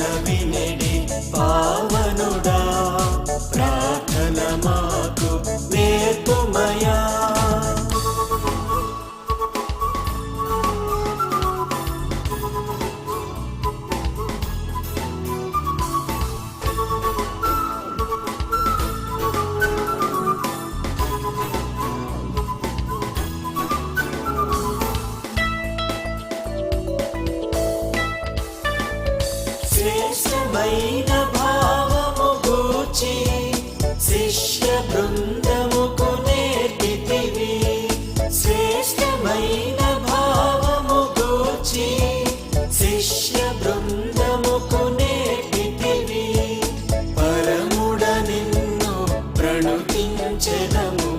మనవినెడి పావనుడా ప్రార్థన మాకు నేర్పుమయా శ్రేష్టమైన భావము గూర్చి శిష్య బృందముకు నేర్పితివి. శ్రేష్టమైన భావము గూర్చి శిష్య బృందముకు నేర్పితివి. పరముడ నిన్ను ప్రణుతించదము.